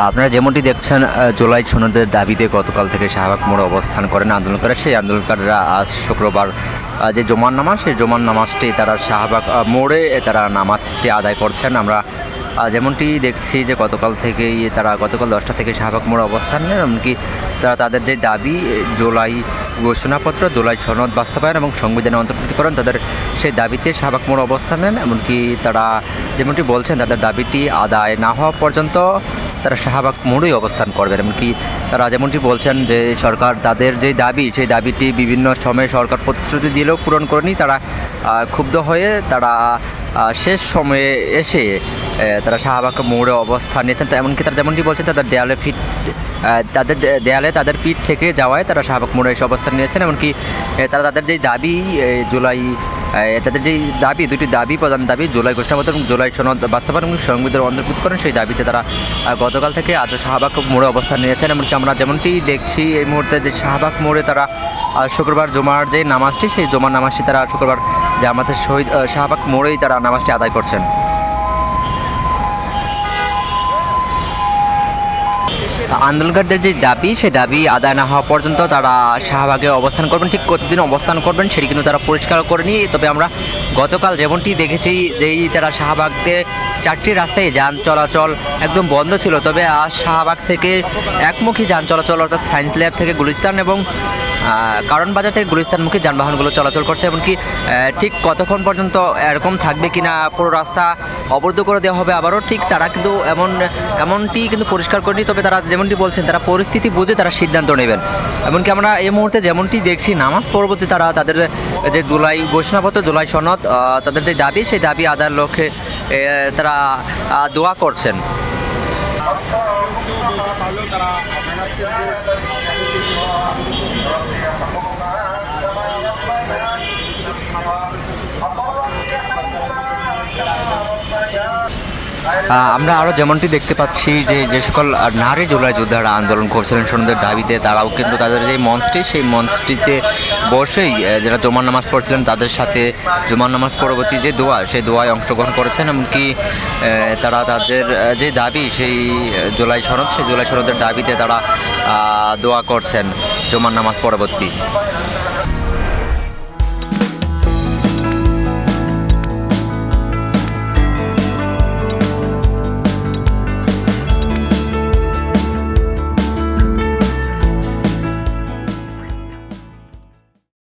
আপনারা যেমনটি দেখছেন জুলাই সনদের দাবিতে গতকাল থেকে শাহবাগ মোড়ে অবস্থান করেন আন্দোলন করে সেই আন্দোলনকারীরা আজ শুক্রবার যে জমান নামাজ, সেই জমান নামাজটি তারা শাহবাগ মোড়ে তারা নামাজটি আদায় করছেন। আমরা যেমনটি দেখছি যে গতকাল থেকেই তারা, গতকাল দশটা থেকে শাহবাগ মোড়ে অবস্থান নেন, এমনকি তারা তাদের যে দাবি জুলাই ঘোষণাপত্র, জুলাই সনদ বাস্তবায়ন এবং সংবিধানে অন্তর্ভুক্ত অন্তর্ভুক্তিকরণ তাদের সেই দাবিতে শাহবাগ মোড়ে অবস্থান নেন। এমনকি তারা যেমনটি বলছেন, তাদের দাবিটি আদায় না হওয়া পর্যন্ত তারা শাহবাগ মোড়েই অবস্থান করবেন এমনকি তারা যেমনটি বলছেন যে সরকার তাদের যে দাবি, সেই দাবিটি বিভিন্ন সময়ে সরকার প্রতিশ্রুতি দিলেও পূরণ করেনি। তারা ক্ষুব্ধ হয়ে তারা শেষ সময়ে এসে তারা শাহবাগ মোড়ে অবস্থান নিয়েছেন। এমনকি তারা যেমনটি বলছেন, তাদের দেয়ালে ফিট তাদের দেয়ালে তাদের পিঠ থেকে যাওয়ায় তারা শাহবাগ মোড়ে এসে অবস্থান নিয়েছেন। এমনকি তারা তাদের যেই দাবি জুলাই তাদের যেই দাবি দুটি দাবি, প্রধান দাবি, জুলাই ঘোষণাপত্র এবং জুলাই সনদ বাস্তবায়ন এবং সংবিধান অন্তর্ভুক্ত করেন, সেই দাবিতে তারা গতকাল থেকে আজও শাহবাগ মোড়ে অবস্থান নিয়েছেন। এমনকি আমরা যেমনটি দেখছি, এই মুহূর্তে যে শাহবাগ মোড়ে তারা শুক্রবার জমার যে নামাজটি, সেই জমার নামাজটি তারা শুক্রবার যে আমাদের শহীদ শাহবাগ মোড়েই তারা নামাজটি আদায় করছেন। আন্দোলনকারীদের যে দাবি সেই দাবি আদায় না হওয়া পর্যন্ত তারা শাহবাগে অবস্থান করবেন, ঠিক কতদিন অবস্থান করবেন সেটি কিন্তু তারা পরিষ্কার করেনি। তবে আমরা গতকাল যেমনটি দেখেছি যেই তারা শাহবাগতে চারটি রাস্তায় যান চলাচল একদম বন্ধ ছিল। তবে শাহবাগ থেকে একমুখী যান চলাচল অর্থাৎ সায়েন্স ল্যাব থেকে গুলিস্তান এবং কারণ বাজার থেকে গুলিস্তানমুখী যানবাহনগুলো চলাচল করছে, এমনকি ঠিক কতক্ষণ পর্যন্ত এরকম থাকবে কিনা পুরো রাস্তা অবরুদ্ধ করে দেওয়া হবে আবারও, ঠিক তারা কিন্তু এমন, এমনটি কিন্তু পরিষ্কার করেনি। তবে তারা যেমনটি বলছেন, তারা পরিস্থিতি বুঝে তারা সিদ্ধান্ত নেবেন। এমনকি আমরা এই মুহূর্তে যেমনটি দেখছি, নামাজ পরবর্তী তারা তাদের যে জুলাই ঘোষণাপত্র, জুলাই সনদ তাদের যে দাবি, সেই দাবি আদার লক্ষ্যে তারা দোয়া করছেন। পারলেও তারা জানাচ্ছেন যে আমরা আরও যেমনটি দেখতে পাচ্ছি যে যে সকল নারী জুলাই যোদ্ধারা আন্দোলন করছিলেন সনদের দাবিতে, তারাও কিন্তু তাদের যে মঞ্চটি, সেই মঞ্চটিতে বসেই যারা জমান নামাজ পড়ছিলেন তাদের সাথে জমান নামাজ পরবর্তী যে দোয়া, সেই দোয়ায় অংশগ্রহণ করেছেন। এমনকি তারা তাদের যে দাবি, সেই জুলাই সনদ, সেই জুলাই সনদের দাবিতে তারা দোয়া করছেন জমান নামাজ পরবর্তী।